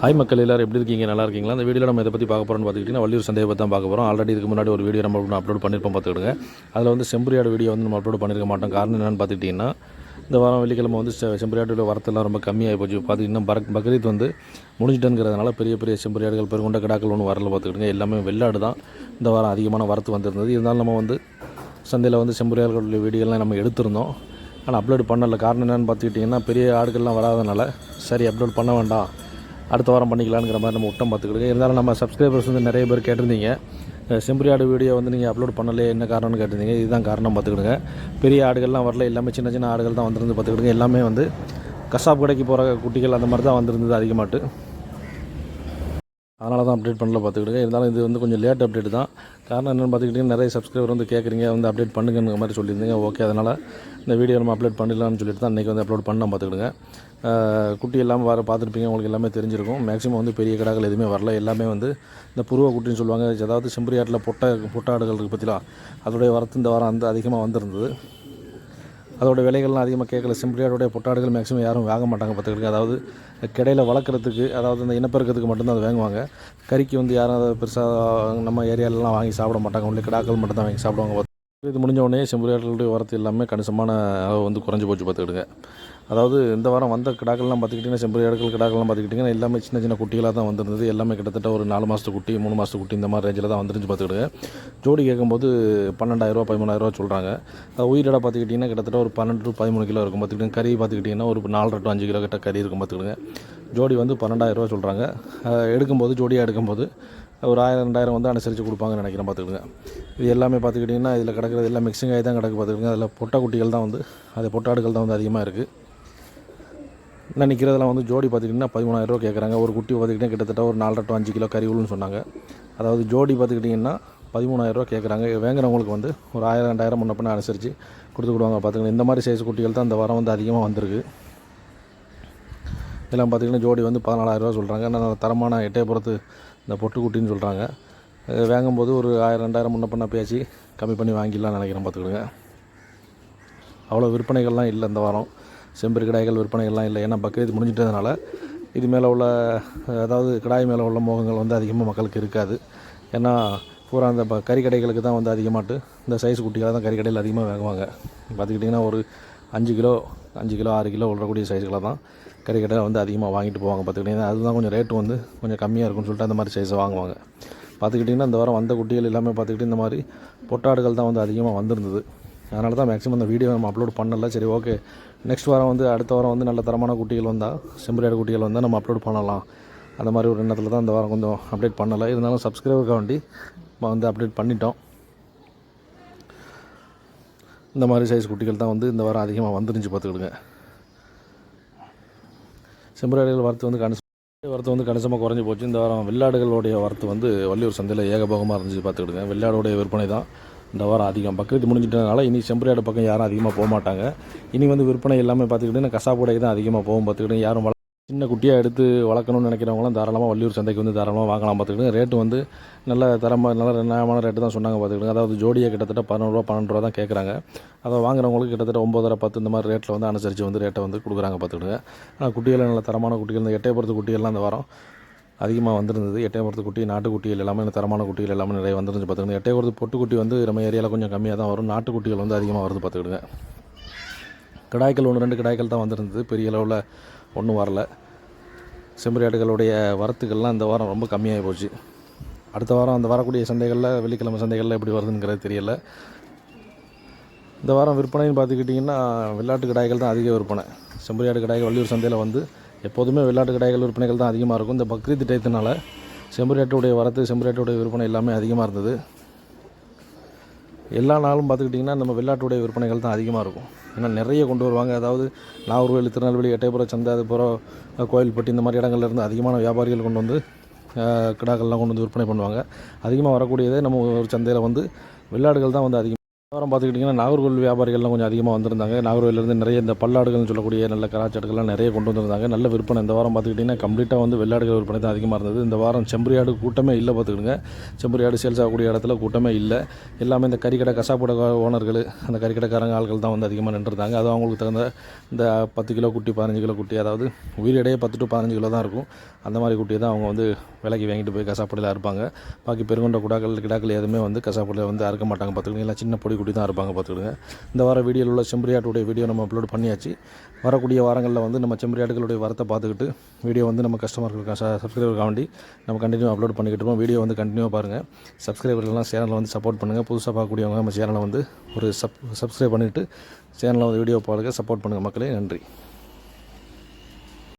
Hi மக்கள் எல்லாரும். எப்படி இருக்கீங்க? நல்லா இருக்கீங்களா? அந்த வீடியோவில் நம்ம இதை பற்றி பார்க்க போகிறோம்னு பார்த்துக்கிட்டிங்கன்னா வள்ளியூர் சந்தையை பற்றி தான் பார்க்க போகிறோம் ஆல்ரெடி இதுக்கு முன்னாடி ஒரு வீடியோ நம்ம அப்லோட் பண்ணியிருப்போம் பார்த்துக்கிடுங்க. அதில் வந்து செம்பரியாடு வீடியோ வந்து நம்ம அப்லோட் பண்ணியிருக்க மாட்டோம். காரணம் என்னென்னு பார்த்துக்கிட்டிங்கன்னா இந்த வாரம் வெள்ளிக்கிழமை வந்து செம்பரியாட்டோட வரத்தெல்லாம் ரொம்ப கம்மியாகி போச்சு. பார்த்திங்கன்னா பரக் பக்ரீத் வந்து முடிஞ்சிட்டேங்கிறதுனால பெரிய பெரிய செம்பரியாடுகள் பெருங்கொண்ட கிடாக்கள் ஒன்று வரல பார்த்துக்கிட்டுங்க எல்லாமே வெள்ளாடு தான். இந்த வாரம் அதிகமான வரத்து வந்திருந்தது. இருந்தாலும் நம்ம வந்து சந்தையில் வந்து செம்பரியாடுகளுடைய வீடியோலாம் நம்ம எடுத்திருந்தோம். ஆனால் அப்லோட் பண்ணலை. காரணம் என்னென்னு பார்த்துக்கிட்டிங்கன்னா பெரிய ஆடுகள்லாம் வராதனால சரி அப்லோட் பண்ண வேண்டாம். அடுத்த வாரம் பண்ணிக்கலாங்கிற மாதிரி நம்ம விட்டம் பார்த்துக்கிடுங்க. இருந்தாலும் நம்ம சப்ஸ்கிரைபர்ஸ் வந்து நிறைய பேர் கேட்டிருந்தீங்க. அஹ் செம்பரி ஆடு வீடியோ வந்து நீங்கள் அப்லோட் பண்ணலையே என்ன காரணம்னு கேட்டிருந்தீங்க. இதுதான் காரணம் பார்த்துக்கிடுங்க. பெரிய ஆடுகள்லாம் வரல எல்லாமே சின்ன சின்ன ஆடுகள் தான் வந்திருந்து பார்த்துக்கிடுங்க. எல்லாமே வந்து கசாப் கடைக்கு போகிற குட்டிகள் அந்த மாதிரி தான் வந்திருந்தது அதிகமாட்டு. அதனால தான் அப்டேட் பண்ணல பார்த்துக்கிடுங்க. இருந்தாலும் இது வந்து கொஞ்சம் லேட் அப்டேட் தான். காரணம் என்னென்னு பார்த்துக்கிட்டிங்கன்னா நிறைய சப்ஸ்கிரைபர் வந்து கேட்குறீங்க வந்து அப்டேட் பண்ணுங்கிற மாதிரி சொல்லியிருந்தீங்க. ஓகே அதனால் இந்த வீடியோ நம்ம அப்லோட் பண்ணிடலாம்னு சொல்லிட்டு தான் இன்றைக்கி வந்து அப்லோட் பண்ண பார்த்துக்கிடுங்க. குட்டி எல்லாம் வர பார்த்துருப்பீங்க உங்களுக்கு எல்லாமே தெரிஞ்சிருக்கும். மேக்ஸிமம் வந்து பெரிய கிடாக்கள் எதுவுமே வரல. எல்லாமே வந்து இந்த புருவ குட்டின்னு சொல்லுவாங்க. அதாவது செம்பரி ஆட்டில் பொட்டை பொட்டாடுகள் இருக்குது பற்றிலாம் அதோடைய வரத்து இந்த வாரம் வந்து அதிகமாக வந்திருந்தது. அதோட விலைகள்லாம் அதிகமாக கேட்கல. சிம்பிளியாடோடைய பொட்டாடுகள் மேக்ஸிமம் யாரும் வாங்க மாட்டாங்க பார்த்துக்கிட்டு. அதாவது கிடையில் வளர்க்குறதுக்கு அதாவது இந்த இனப்பெருக்கத்துக்கு மட்டும்தான் அதை வாங்குவாங்க. கறிக்கு வந்து யாரும் அதை பெருசாக நம்ம ஏரியாலலாம் வாங்கி சாப்பிட மாட்டாங்க. உள்ளே கிடாக்கள் மட்டும் தான் வாங்கி சாப்பிடுவாங்க. பார்த்து இது முடிஞ்ச உடனே செம்பரியாடுகளுடைய வரத்து எல்லாமே கணிசமான அளவு வந்து குறைஞ்சி போச்சு பார்த்துக்கிடுங்க. அதாவது இந்த வாரம் வந்த கிடாக்கள்லாம் பார்த்துக்கிட்டிங்கன்னா செம்பரியாடுகள் கிடாக்கள்லாம் பார்த்துக்கிட்டிங்கன்னா எல்லாமே சின்ன சின்ன குட்டிகளாக தான் வந்திருந்தது. எல்லாமே கிட்டத்தட்ட ஒரு நாலு மாதத்து குட்டி மூணு மாதத்து குட்டி இந்த மாதிரி ரேஞ்சில் தான் வந்துருந்து பார்த்துக்கிடுங்க. ஜோடி கேட்கும்போது பன்னெண்டாயிரரூவா பதிமூணாயிரரூவா சொல்கிறாங்க உயிரிட பார்த்துக்கிட்டிங்கன்னா கிட்டத்தட்ட ஒரு பன்னெண்டு டு பதிமூணு கிலோ இருக்கும் பார்த்துக்கிட்டிங்க கறி பார்த்துக்கிட்டிங்கன்னா ஒரு நாலரை டு அஞ்சு கிலோ கிட்ட கறி இருக்கும் பார்த்துக்கிடுங்க. ஜோடி வந்து பன்னெண்டாயிரரூவா சொல்கிறாங்க எடுக்கும்போது ஜோடியாக எடுக்கும்போது ஒரு ஆயிரம் ரெண்டாயிரம் வந்து அனுசரித்து கொடுப்பாங்கன்னு நினைக்கிறேன் பார்த்துக்கிடுங்க. இது எல்லாமே பார்த்துக்கிட்டிங்கன்னா இதில் கிடக்கிறது எல்லாம் மிக்சிங் ஆகி தான் கிடக்கு பார்த்துக்கிடுங்க. அதில் பொட்டை குட்டிகள் தான் வந்து அது பொட்டாடுகள் தான் வந்து அதிகமாக இருக்குது இன்னும் நிற்கிறதெல்லாம் வந்து ஜோடி பார்த்துக்கிட்டிங்கன்னா பதிமூணாயிரரூவா கேட்குறாங்க. ஒரு குட்டி பார்த்துக்கிட்டிங்கன்னா கிட்டத்தட்ட ஒரு நாலரை டு அஞ்சு கிலோ கறி சொன்னாங்க. அதாவது ஜோடி பார்த்துக்கிட்டிங்கன்னா பதிமூணாயிரரூவா கேட்குறாங்க. வேங்குறவங்களுக்கு வந்து ஒரு ஆயிரம் ரெண்டாயிரம் முன்ன பின்ன அனுசரித்து கொடுத்துக்கிடுவாங்க பார்த்துக்கிட்டு இந்த மாதிரி சைஸ் குட்டிகள் தான் இந்த வாரம் வந்து அதிகமாக வந்திருக்கு. இதெல்லாம் பார்த்திங்கன்னா ஜோடி வந்து பதினாலாயிரரூவா சொல்கிறாங்க நல்ல தரமான எட்டயபுரத்து இந்த பொட்டுக்குட்டின்னு சொல்கிறாங்க இது வாங்கும்போது ஒரு ஆயிரம் ரெண்டாயிரம் முன்ன பண்ண பேசி கம்மி பண்ணி வாங்கிடலாம்னு நினைக்கிறேன் பார்த்துக்கிடுங்க. அவ்வளோ விற்பனைகள்லாம் இல்லை இந்த வாரம். செம்பரு கிடாய்கள் விற்பனைகள்லாம் இல்லை. ஏன்னா பக்ரீத் முடிஞ்சிட்டதுனால இது மேலே உள்ள அதாவது கிடாய் மேலே உள்ள மோகங்கள் வந்து அதிகமாக மக்களுக்கு இருக்காது. ஏன்னா பூரா அந்த கறிக்கடைகளுக்கு தான் வந்து அதிகமாட்டு. இந்த சைஸ் குட்டிகளாக தான் கறி கடையில் அதிகமாக வாங்குவாங்க. பார்த்துக்கிட்டிங்கன்னா ஒரு அஞ்சு கிலோ அஞ்சு கிலோ ஆறு கிலோ உள்ளக்கூடிய சைஸ்களை தான் கறி வந்து அதிகமாக வாங்கிட்டு போவாங்க பார்த்துக்கிட்டிங்கன்னா. அதுதான் கொஞ்சம் ரேட்டு வந்து கொஞ்சம் கம்மியாக இருக்கும்னு சொல்லிட்டு அந்த மாதிரி சைஸை வாங்குவாங்க. பார்த்துக்கிட்டிங்கன்னா இந்த வாரம் வந்த குட்டிகள் எல்லாமே பார்த்துக்கிட்டு இந்த மாதிரி பொட்டாடுகள் தான் வந்து அதிகமாக வந்திருந்தது. அதனால தான் மேக்ஸிமம் அந்த வீடியோ நம்ம அப்லோட் பண்ணல. சரி ஓகே நெக்ஸ்ட் வாரம் வந்து அடுத்த வாரம் வந்து நல்ல தரமான குட்டிகள் வந்தால் செம்பரியாடு குட்டிகள் வந்தால் நம்ம அப்லோட் பண்ணலாம். அந்த மாதிரி ஒரு எண்ணத்தில் தான் இந்த வாரம் கொஞ்சம் அப்டேட் பண்ணலை. இருந்தாலும் சப்ஸ்கிரைபருக்காக வேண்டி நம்ம வந்து அப்டேட் பண்ணிட்டோம். இந்த மாதிரி சைஸ் குட்டிகள் தான் வந்து இந்த வாரம் அதிகமாக வந்துருந்துச்சு பார்த்துக்கிடுங்க. செம்பரியாடுகள் வரத்து வந்து கணிச வரத்து வந்து கணிசமாக குறைஞ்சி போச்சு. இந்த வாரம் வெள்ளாடுகளுடைய வரத்து வந்து வள்ளியூர் சந்தையில் ஏகபோகமாக இருந்துச்சு பார்த்துக்கிடுங்க. வெள்ளாடுடைய விற்பனை தான் இந்த வாரம் அதிகம். பக்ரீத் முடிஞ்சிட்டனால இனி செம்பரியாடு பக்கம் யாரும் அதிகமாக போக மாட்டாங்க. இனி வந்து விற்பனை எல்லாமே பார்த்துக்கிட்டிங்கன்னா கசாப்புடைக்கு தான் அதிகமாக போகும் பார்த்துக்கிட்டு யாரும் சின்ன குட்டியாக எடுத்து வளர்க்கணும்னு நினைக்கிறவங்களாம் தாராளமாக வள்ளியூர் சந்தைக்கு வந்து தாராளமாக வாங்கலாம் பார்த்துக்கிட்டு ரேட்டு வந்து நல்ல தரமாக நல்ல நியாயமான ரேட்டு தான் சொன்னாங்க பார்த்துக்கிட்டு அதாவது ஜோடியாக கிட்டத்தட்ட பதினோருவா பன்னெண்டு ரூபா தான் கேட்குறாங்க அதை வாங்குறவங்களுக்கு கிட்டத்தட்ட ஒம்பதரை பத்து இந்த மாதிரி ரேட்டில் வந்து அனுசரித்து வந்து ரேட்டை வந்து கொடுக்குறாங்க பார்த்துக்கிட்டு ஆனால் குட்டிகள் நல்ல தரமான குட்டிகள் இந்த எட்டயபுரத்து குட்டிகள்லாம் அந்த வாரம் அதிகமாக வந்திருந்தது. எட்டயபுரத்து குட்டி நாட்டுக்குட்டிகள் எல்லாமே இந்த தரமான குட்டிகள் எல்லாமே நிறைய வந்துருந்து பார்த்துக்கிட்டு எட்டயபுரத்து பொட்டு பொட்டுக்குட்டி வந்து நம்ம ஏரியாவில் கொஞ்சம் கம்மியாக தான் வரும். நாட்டு குட்டிகள் வந்து அதிகமாக வருது பார்த்துக்கிடுங்க. கிடாய்கள் ஒன்று ரெண்டு கிடாய்கள் தான் வந்திருந்தது. பெரிய அளவில் ஒன்றும் வரல. செம்பரியாடுகளுடைய வரத்துக்கள்லாம் இந்த வாரம் ரொம்ப கம்மியாகி போச்சு. அடுத்த வாரம் அந்த வரக்கூடிய சந்தைகளில் வெள்ளிக்கிழமை சந்தைகளில் எப்படி வருதுங்கிறது தெரியல. இந்த வாரம் விற்பனைன்னு பார்த்துக்கிட்டிங்கன்னா வெள்ளாட்டு கிடாய்கள் தான் அதிக விற்பனை. செம்பரியாடு கிடாய்கள் வள்ளியூர் சந்தையில் வந்து எப்போதுமே வெள்ளாட்டு கிடாய்கள் விற்பனைகள் தான் அதிகமாக இருக்கும். இந்த பக்ரீத் டயத்தினால செம்பரியாட்டுடைய வரத்து செம்பரியாட்டுடைய விற்பனை எல்லாமே அதிகமாக இருந்தது. எல்லா நாளும் பார்த்துக்கிட்டிங்கன்னா நம்ம வெளிநாட்டுடைய விற்பனைகள் தான் அதிகமாக இருக்கும். ஏன்னா நிறைய கொண்டு வருவாங்க. அதாவது நாகர்கோவில் திருநெல்வேலி எட்டயபுரம் சந்தை அதுபுறம் கோயில்பட்டி இந்த மாதிரி இடங்கள்ல இருந்து அதிகமான வியாபாரிகள் கொண்டு வந்து கிடாக்கள்லாம் கொண்டு வந்து விற்பனை பண்ணுவாங்க. அதிகமாக வரக்கூடியதே நம்ம ஒரு சந்தையில் வந்து வெள்ளாடுகள் தான் வந்து அதிகம் அப்புறம் பார்த்துக்கிட்டிங்கன்னா நாகர்கோவில் வியாபாரிகள்லாம் கொஞ்சம் அதிகமாக வந்திருந்தாங்க. நாகர்கோவிலேருந்து நிறைய இந்த பல்லாடுகள்னு சொல்லக்கூடிய நல்ல கராச்சாடுகள்லாம் நிறைய கொண்டு வந்திருந்தாங்க. நல்ல விற்பனை. இந்த வாரம் பார்த்துக்கிட்டிங்கன்னா கம்ப்ளீட்டாக வந்து வெள்ளாடுகள் விற்பனை தான் அதிகமாக இருந்தது. இந்த வாரம் செம்பரியாடு கூட்டமே இல்லை பார்த்துக்கிடுங்க. செம்பரியாடு சேல்ஸ் ஆகக்கூடிய இடத்துல கூட்டமே இல்லை. எல்லாமே இந்த கறிக்கடை கசாப்பட ஓனர்கள் அந்த கறிக்கடைக்காரங்க ஆட்கள் தான் வந்து அதிகமாக நின்றுருந்தாங்க. அது அவங்களுக்கு தகுந்த இந்த பத்து கிலோ குட்டி பதினஞ்சு கிலோ குட்டி அதாவது உயிரிடையே பத்து டு பதினஞ்சு கிலோ தான் இருக்கும். அந்த மாதிரி குட்டியை தான் அவங்க வந்து விலைக்கு வாங்கிட்டு போய் கசாப்படையில் அறுப்பாங்க. பாக்கி பெருங்கொண்ட குடாக்கள் கிடாக்கள் எதுவுமே வந்து கசாப்படையில் வந்து அறுக்க மாட்டாங்க பார்த்துக்கிடுங்க சின்ன பொடி குட்டி தான் இருப்பாங்க பார்த்துக்கிடுங்க. இந்த வார வீடியோவில் உள்ள செம்பரியாட்டுடைய வீடியோ நம்ம அப்லோட் பண்ணியாச்சு. வரக்கூடிய வாரங்களில் வந்து நம்ம செம்பரியாட்டுகளுடைய வரத்தை பார்த்துக்கிட்டு வீடியோ வந்து நம்ம கஸ்டமர்களுக்கு சப்ஸ்கிரைபருக்காக வேண்டி நம்ம கண்டினியூ அப்லோட் பண்ணிக்கிட்டு இருப்போம். வீடியோ வந்து கண்டினியூ பாருங்கள் சப்ஸ்கிரைபர்லாம் சேனலில் வந்து சப்போர்ட் பண்ணுங்கள் புதுசாக பார்க்கக்கூடியவங்க நம்ம சேனலை வந்து ஒரு சப் சப்ஸ்கிரைப் பண்ணிவிட்டு சேனலில் வந்து வீடியோ பாருங்கள் சப்போர்ட் பண்ணுங்கள் மக்களே. நன்றி.